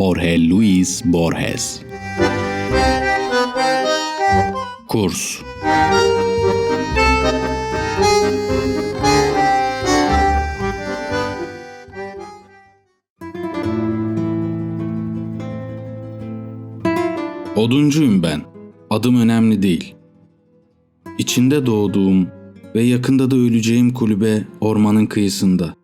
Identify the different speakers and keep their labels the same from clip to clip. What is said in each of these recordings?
Speaker 1: Jorge Luis Borges Kurs Oduncuyum ben. Adım önemli değil. İçinde doğduğum ve yakında da öleceğim kulübe ormanın kıyısında.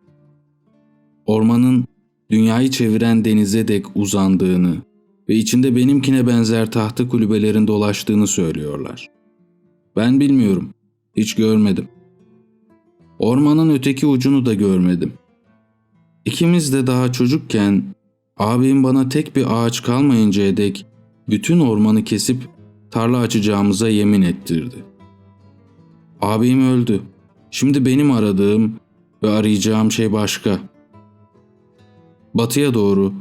Speaker 1: Ormanın dünyayı çeviren denize dek uzandığını ve içinde benimkine benzer tahta kulübelerin dolaştığını söylüyorlar. Ben bilmiyorum, hiç görmedim. Ormanın öteki ucunu da görmedim. İkimiz de daha çocukken abim bana tek bir ağaç kalmayıncaya dek bütün ormanı kesip tarla açacağımıza yemin ettirdi. Abim öldü. Şimdi benim aradığım ve arayacağım şey başka. Batıya doğru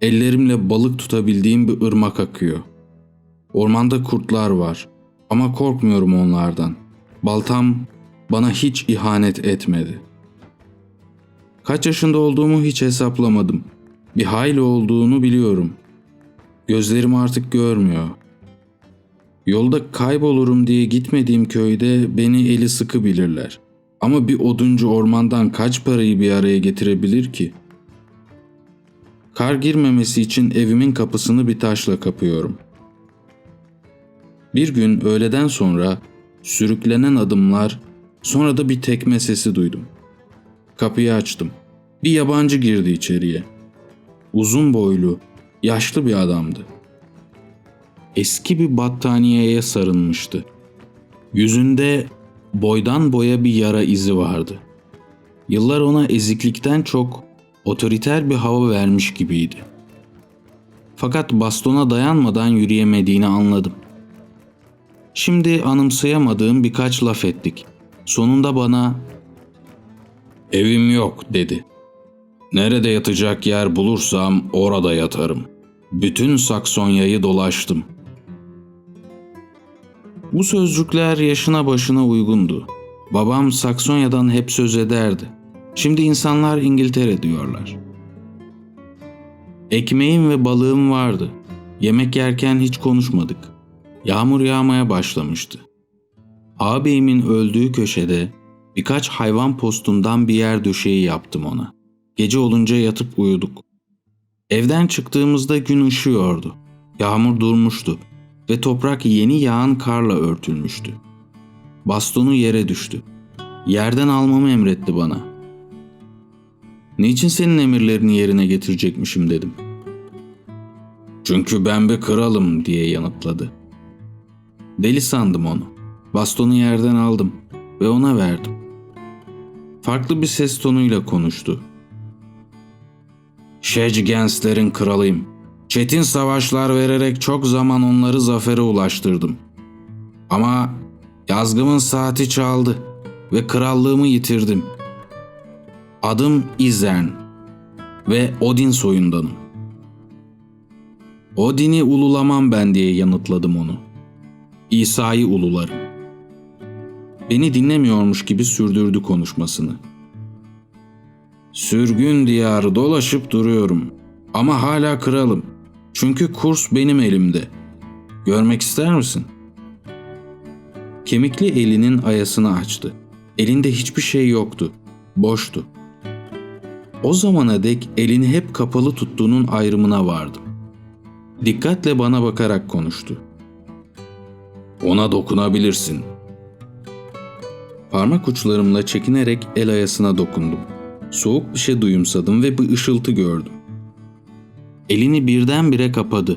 Speaker 1: ellerimle balık tutabildiğim bir ırmak akıyor. Ormanda kurtlar var ama korkmuyorum onlardan. Baltam bana hiç ihanet etmedi. Kaç yaşında olduğumu hiç hesaplamadım. Bir hayli olduğunu biliyorum. Gözlerim artık görmüyor. Yolda kaybolurum diye gitmediğim köyde beni eli sıkı bilirler. Ama bir oduncu ormandan kaç parayı bir araya getirebilir ki? Kar girmemesi için evimin kapısını bir taşla kapıyorum. Bir gün öğleden sonra sürüklenen adımlar, sonra da bir tekme sesi duydum. Kapıyı açtım. Bir yabancı girdi içeriye. Uzun boylu, yaşlı bir adamdı. Eski bir battaniyeye sarılmıştı. Yüzünde boydan boya bir yara izi vardı. Yıllar ona eziklikten çok otoriter bir hava vermiş gibiydi. Fakat bastona dayanmadan yürüyemediğini anladım. Şimdi anımsayamadığım birkaç laf ettik. Sonunda bana "Evim yok." dedi. Nerede yatacak yer bulursam orada yatarım. Bütün Saksonya'yı dolaştım. Bu sözcükler yaşına başına uygundu. Babam Saksonya'dan hep söz ederdi. Şimdi insanlar İngiltere diyorlar. Ekmeğim ve balığım vardı. Yemek yerken hiç konuşmadık. Yağmur yağmaya başlamıştı. Ağabeyimin öldüğü köşede birkaç hayvan postundan bir yer döşeği yaptım ona. Gece olunca yatıp uyuduk. Evden çıktığımızda gün ışıyordu. Yağmur durmuştu ve toprak yeni yağan karla örtülmüştü. Bastonu yere düştü. Yerden almamı emretti bana. Niçin senin emirlerini yerine getirecekmişim dedim. Çünkü ben bir kralım diye yanıtladı. Deli sandım onu. Bastonu yerden aldım ve ona verdim. Farklı bir ses tonuyla konuştu. Şecgenslerin kralıyım. Çetin savaşlar vererek çok zaman onları zafere ulaştırdım. Ama yazgımın saati çaldı ve krallığımı yitirdim. Adım İzern ve Odin soyundanım. Odin'i ululamam ben diye yanıtladım onu. İsa'yı ulularım. Beni dinlemiyormuş gibi sürdürdü konuşmasını. Sürgün diyarı dolaşıp duruyorum. Ama hala kralım. Çünkü kurs benim elimde. Görmek ister misin? Kemikli elinin ayasını açtı. Elinde hiçbir şey yoktu. Boştu. O zamana dek elini hep kapalı tuttuğunun ayrımına vardım. Dikkatle bana bakarak konuştu. Ona dokunabilirsin. Parmak uçlarımla çekinerek el ayasına dokundum. Soğuk bir şey duyumsadım ve bir ışıltı gördüm. Elini birdenbire kapadı.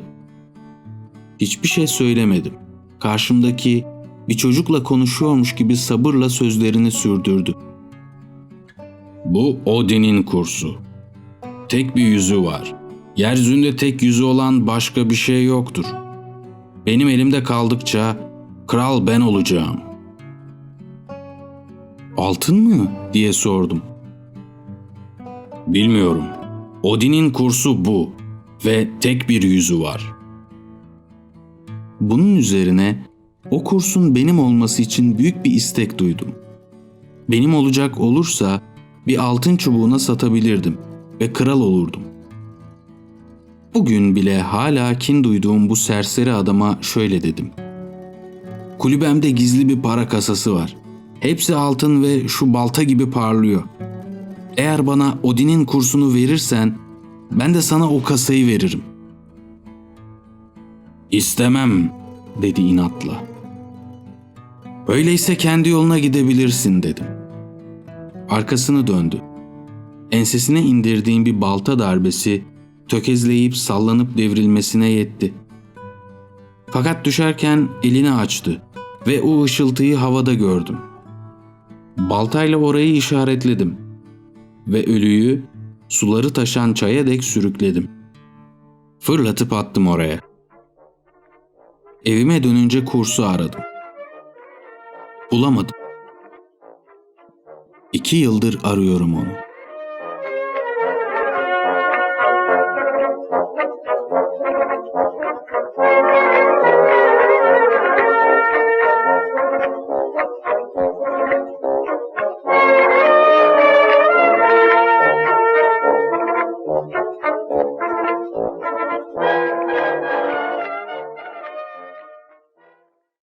Speaker 1: Hiçbir şey söylemedim. Karşımdaki bir çocukla konuşuyormuş gibi sabırla sözlerini sürdürdü. Bu Odin'in kursu. Tek bir yüzü var. Yeryüzünde tek yüzü olan başka bir şey yoktur. Benim elimde kaldıkça kral ben olacağım. Altın mı? diye sordum. Bilmiyorum. Odin'in kursu bu ve tek bir yüzü var. Bunun üzerine o kursun benim olması için büyük bir istek duydum. Benim olacak olursa bir altın çubuğuna satabilirdim ve kral olurdum. Bugün bile hala kin duyduğum bu serseri adama şöyle dedim. Kulübemde gizli bir para kasası var. Hepsi altın ve şu balta gibi parlıyor. Eğer bana Odin'in kursunu verirsen ben de sana o kasayı veririm. İstemem dedi inatla. Öyleyse kendi yoluna gidebilirsin dedim. Arkasını döndü. Ensesine indirdiğim bir balta darbesi tökezleyip sallanıp devrilmesine yetti. Fakat düşerken elini açtı ve o ışıltıyı havada gördüm. Baltayla orayı işaretledim ve ölüyü suları taşan çaya dek sürükledim. Fırlatıp attım oraya. Evime dönünce kursu aradım. Bulamadım. İki yıldır arıyorum onu.